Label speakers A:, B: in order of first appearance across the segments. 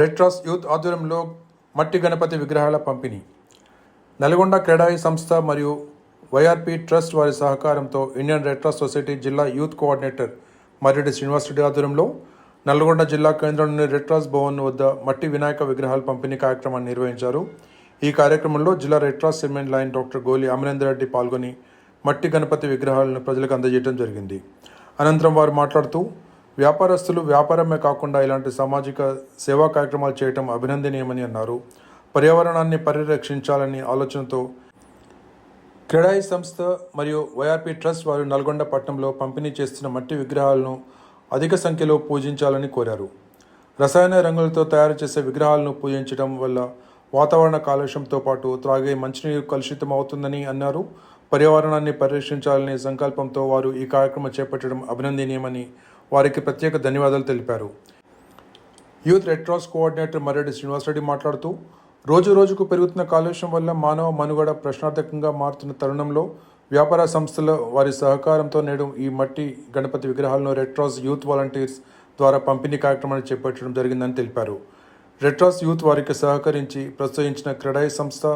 A: Red Cross youth ఆధ్వర్యంలో మట్టి గణపతి విగ్రహాల పంపిణీ. నల్గొండ క్రెడాయి సంస్థ మరియు వైఆర్పి ట్రస్ట్ వారి సహకారంతో ఇండియన్ రెడ్ క్రాస్ సొసైటీ జిల్లా యూత్ కోఆర్డినేటర్ మర్రెడ్డి శ్రీనివాసరెడ్డి ఆధ్వర్యంలో నల్గొండ జిల్లా కేంద్రంలోని రెడ్ క్రాస్ భవన్ వద్ద మట్టి వినాయక విగ్రహాల పంపిణీ కార్యక్రమాన్ని నిర్వహించారు. ఈ కార్యక్రమంలో జిల్లా రెడ్ క్రాస్ సిమెంట్ లైన్ డాక్టర్ గోలి అమరేందర్ రెడ్డి పాల్గొని మట్టి గణపతి విగ్రహాలను ప్రజలకు అందజేయడం జరిగింది. అనంతరం వారు మాట్లాడుతూ వ్యాపారస్తులు వ్యాపారమే కాకుండా ఇలాంటి సామాజిక సేవా కార్యక్రమాలు చేయటం అభినందనీయమని అన్నారు. పర్యావరణాన్ని పరిరక్షించాలని ఆలోచనతో క్రెడాయి సంస్థ మరియు వైఆర్పి ట్రస్ట్ వారు నల్గొండ పట్టణంలో పంపిణీ చేస్తున్న మట్టి విగ్రహాలను అధిక సంఖ్యలో పూజించాలని కోరారు. రసాయన రంగులతో తయారు చేసే విగ్రహాలను పూజించడం వల్ల వాతావరణ కాలుష్యంతో పాటు త్రాగే మంచినీరు కలుషితం అవుతుందని అన్నారు. పర్యావరణాన్ని పరిరక్షించాలనే సంకల్పంతో వారు ఈ కార్యక్రమం చేపట్టడం అభినందనీయమని వారికి ప్రత్యేక ధన్యవాదాలు తెలిపారు. Youth Red Cross coordinator Marreddy Srinivasa Reddy మాట్లాడుతూ రోజు రోజుకు పెరుగుతున్న కాలుష్యం వల్ల మానవ మనుగడ ప్రశ్నార్థకంగా మారుతున్న తరుణంలో వ్యాపార సంస్థల వారి సహకారంతో నేడు ఈ మట్టి గణపతి విగ్రహాలను రెడ్ క్రాస్ యూత్ వాలంటీర్స్ ద్వారా పంపిణీ కార్యక్రమాన్ని చేపట్టడం జరిగిందని తెలిపారు. రెడ్ క్రాస్ యూత్ వారికి సహకరించి ప్రోత్సహించిన క్రెడాయి సంస్థ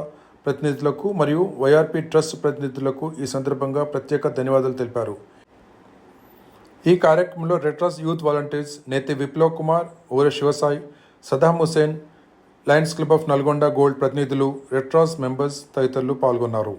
A: ప్రతినిధులకు మరియు వైఆర్పీ ట్రస్ట్ ప్రతినిధులకు ఈ సందర్భంగా ప్రత్యేక ధన్యవాదాలు తెలిపారు. ఈ కార్యక్రమంలో రెట్రాస్ యూత్ వాలంటీర్స్ నేతి విప్లవ్ కుమార్ ఊర Shivasai Saddam Hussain Lions Club of Nalgonda gold ప్రతినిధులు రెట్రాస్ మెంబర్స్ తదితరులు పాల్గొన్నారు.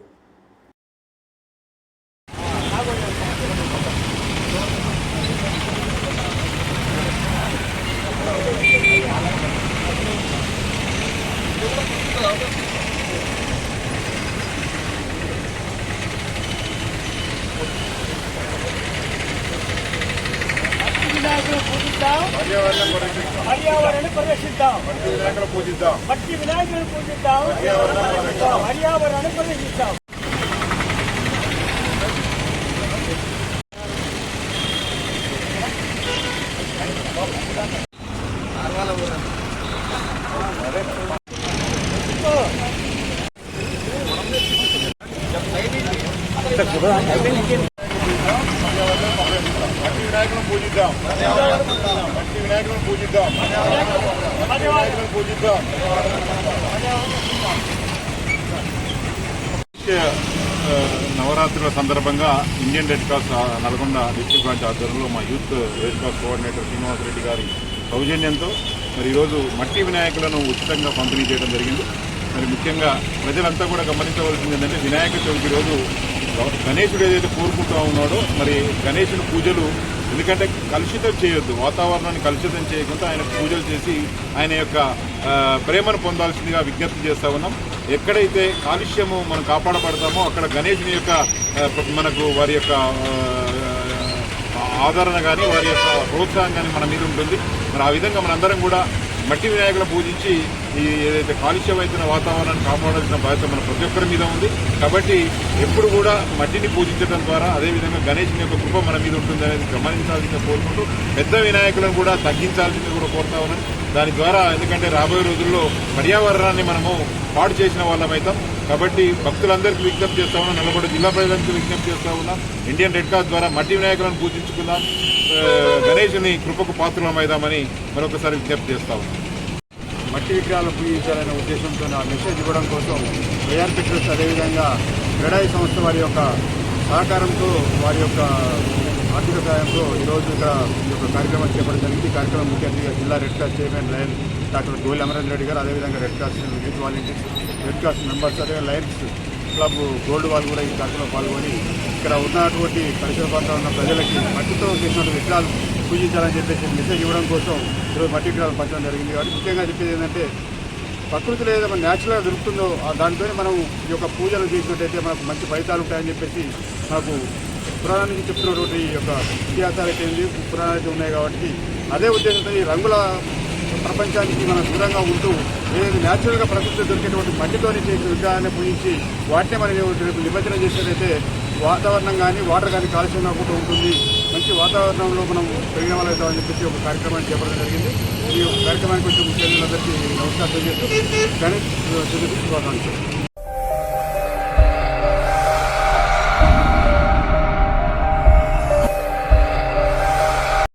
B: పూజిద్దాం పర్యావరణ పరిరక్షిద్దాం మట్టి వినాయకుడు పూజిద్దాం పర్యావరణ పరిరక్షిద్దాం
C: మట్టి వినాయకులను పూజిద్దాం మట్టి వినాయకులను పూజిద్దాం వినాయకులను పూజిద్దాం ముఖ్య, నవరాత్రుల సందర్భంగా Indian Red Cross Nalgonda district branch ఆధ్వర్యంలో మా youth Red Cross coordinator Srinivasa Reddy గారి సౌజన్యంతో మరి ఈరోజు మట్టి వినాయకులను ఉచితంగా పంపిణీ చేయడం జరిగింది. మరి ముఖ్యంగా ప్రజలంతా కూడా గమనించవలసింది ఏంటంటే వినాయక చవితి రోజు గణేశుడు ఏదైతే కోరుకుంటూ ఉన్నాడో మరి గణేశుని పూజలు ఎందుకంటే కలుషితం చేయొద్దు వాతావరణాన్ని కలుషితం చేయకుండా ఆయన పూజలు చేసి ఆయన యొక్క ప్రేమను పొందాల్సిందిగా విజ్ఞప్తి చేస్తా ఉన్నాం. ఎక్కడైతే కాలుష్యము మనం కాపాడబడతామో అక్కడ గణేశుని యొక్క మనకు వారి యొక్క ఆదరణ కానీ వారి యొక్క ప్రోత్సాహం కానీ మన మీద ఉంటుంది. మరి ఆ విధంగా మనందరం కూడా మట్టి వినాయకులను పూజించి ఈ ఏదైతే కాలుష్యమైతున్న వాతావరణాన్ని కాపాడాల్సిన బాధ్యత మన ప్రతి ఒక్కరి మీద ఉంది. కాబట్టి ఎప్పుడు కూడా మట్టిని పూజించడం ద్వారా అదేవిధంగా గణేష్ని యొక్క కృప మన మీద ఉంటుంది అనేది గమనించాల్సిన కోరుకుంటూ పెద్ద వినాయకులను కూడా తగ్గించాల్సింది కూడా కోరుతా ఉన్నాను దాని ద్వారా ఎందుకంటే రాబోయే రోజుల్లో పర్యావరణాన్ని మనము పాడు చేసిన వాళ్ళమైతాం కాబట్టి భక్తులందరికీ విజ్ఞప్తి చేస్తా ఉన్నాం. నల్గొండ జిల్లా ప్రజలందరికీ విజ్ఞప్తి చేస్తా ఉన్నాం. ఇండియన్ రెడ్ క్రాస్ ద్వారా మట్టి వినాయకులను పూజించుకుందాం. గణేష్ని కృపకు పాత్రమైదామని మరొకసారి విజ్ఞప్తి చేస్తా ఉన్నాం.
D: మట్టి విగ్రహాలు పూజించాలనే ఉద్దేశంతో ఆ మెసేజ్ ఇవ్వడం కోసం ఏఆర్ ట్రస్ట్ అదేవిధంగా క్రీడాయి సంస్థ వారి యొక్క సహకారంతో వారి యొక్క ఆర్థిక సహాయంతో ఈరోజు ఇక్కడ ఈ యొక్క కార్యక్రమం చేపట్టడం జరిగింది. కార్యక్రమం ముఖ్య అతిథిగా జిల్లా Red Cross chairman lion doctor Goli Amarendra Reddy garu అదేవిధంగా Red Cross youth volunteers Red Cross members అదే లయన్స్ క్లబ్ గోల్డ్ వాళ్ళు కూడా ఈ కార్యక్రమంలో పాల్గొని ఇక్కడ ఉన్నటువంటి పరిసర ప్రాంతాల్లో ఉన్న ప్రజలకి మట్టితో చేసినటువంటి విగ్రహాలు పూజించాలని చెప్పేసి మెసేజ్ ఇవ్వడం కోసం ఈరోజు మట్టి విగ్రహాలు పంచడం జరిగింది. కాబట్టి ముఖ్యంగా చెప్పేది ఏంటంటే ప్రకృతిలో ఏదైనా న్యాచురల్గా దొరుకుతుందో ఆ దాంతో మనం ఈ యొక్క పూజలు చేసినట్టయితే మనకు మంచి ఫలితాలు ఉంటాయని చెప్పేసి మనకు పురాణం నుంచి చెప్తున్నటువంటి ఈ యొక్క ఇతిహాసాలు అయితే ఉంది పురాణాలు అయితే ఉన్నాయి కాబట్టి అదే ఉద్దేశంతో ఈ రంగుల ప్రపంచానికి మనం దూరంగా ఉంటూ ఏదైతే న్యాచురల్గా ప్రకృతిలో దొరికేటువంటి మట్టితోని చేసిన విగ్రహాన్ని పూజించి వాటినే మనం రేపు నిమజ్జనం చేసినట్టయితే వాతావరణం కానీ వాటర్ కానీ కాలుష్యం కాకుండా ఉంటుంది. మంచి వాతావరణంలో మనం పెరిగిన వాళ్ళు అవుతామని చెప్పేసి ఒక కార్యక్రమాన్ని చేపట్టడం జరిగింది. ఈ కార్యక్రమానికి వచ్చి ముఖ్యంగా అందరికీ నమస్కారం తెలియజేస్తూ గణేష్ శుభాకాంక్షలు.